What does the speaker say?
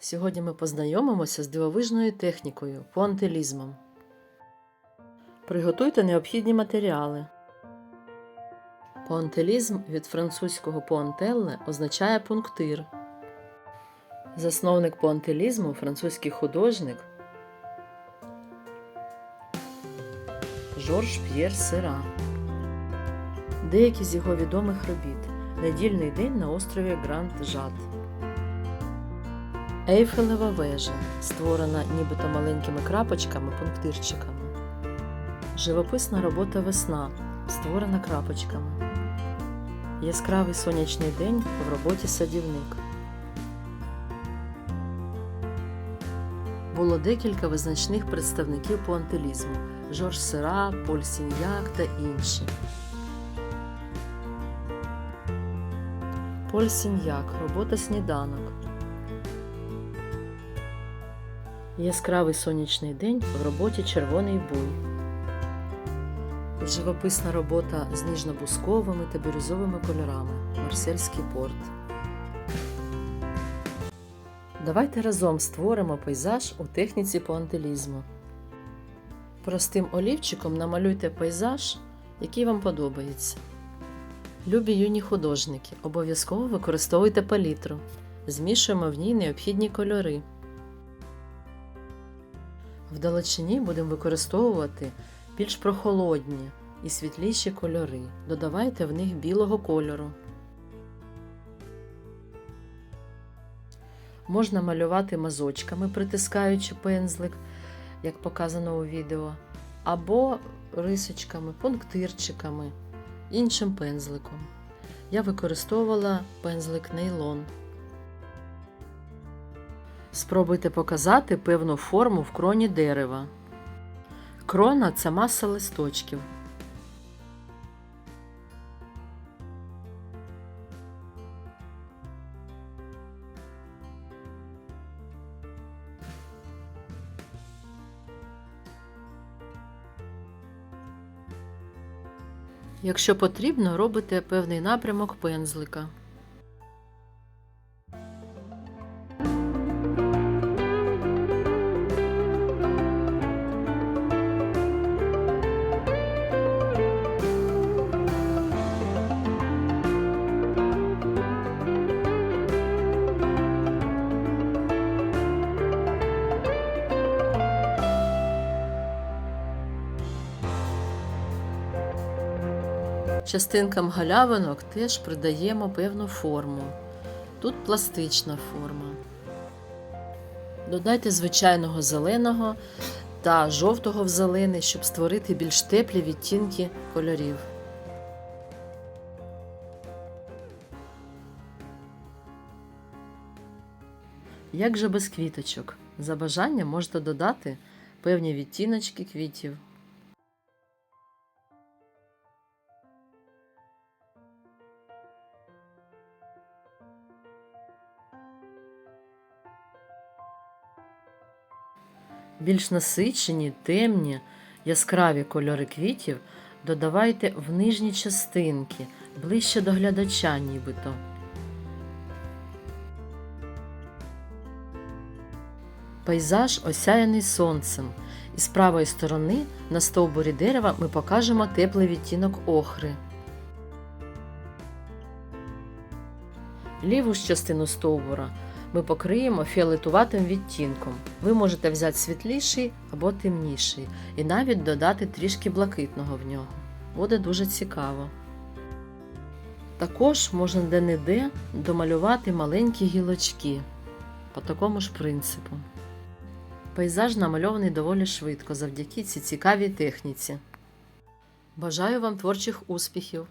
Сьогодні ми познайомимося з дивовижною технікою пуантилізмом. Приготуйте необхідні матеріали. Пуантилізм від французького пуантелле означає пунктир. Засновник пуантилізму французький художник Жорж П'єр Сера. Деякі з його відомих робіт Недільний день на острові Гранд Жат. Ейфелева вежа, створена нібито маленькими крапочками, пунктирчиками. Живописна робота весна, створена крапочками. Яскравий сонячний день в роботі садівник. Було декілька визначних представників пуантилізму Жорж Сера, Поль Сіньяк та інші. Поль Сіньяк. Робота сніданок. Яскравий сонячний день в роботі Червоний буй. Живописна робота з ніжно-бусковими та бірюзовими кольорами. Марсельський порт. Давайте разом створимо пейзаж у техніці пуантилізму. Простим олівчиком намалюйте пейзаж, який вам подобається. Любі юні художники, обов'язково використовуйте палітру. Змішуємо в ній необхідні кольори. В далечині будемо використовувати більш прохолодні і світліші кольори. Додавайте в них білого кольору. Можна малювати мазочками, притискаючи пензлик, як показано у відео, або рисочками, пунктирчиками, іншим пензликом. Я використовувала пензлик нейлон. Спробуйте показати певну форму в кроні дерева. Крона це маса листочків. Якщо потрібно, робите певний напрямок пензлика. Частинкам галявинок теж придаємо певну форму. Тут пластична форма. Додайте звичайного зеленого та жовтого в зелений, щоб створити більш теплі відтінки кольорів. Як же без квіточок? За бажанням можете додати певні відтіночки квітів. Більш насичені, темні, яскраві кольори квітів додавайте в нижні частинки, ближче до глядача нібито. Пейзаж осяяний сонцем, і з правої сторони на стовбурі дерева ми покажемо теплий відтінок охри. Ліву ж частину стовбура ми покриємо фіолетуватим відтінком. Ви можете взяти світліший або темніший і навіть додати трішки блакитного в нього. Буде дуже цікаво. Також можна де-не-де домалювати маленькі гілочки по такому ж принципу. Пейзаж намальований доволі швидко завдяки цій цікавій техніці. Бажаю вам творчих успіхів!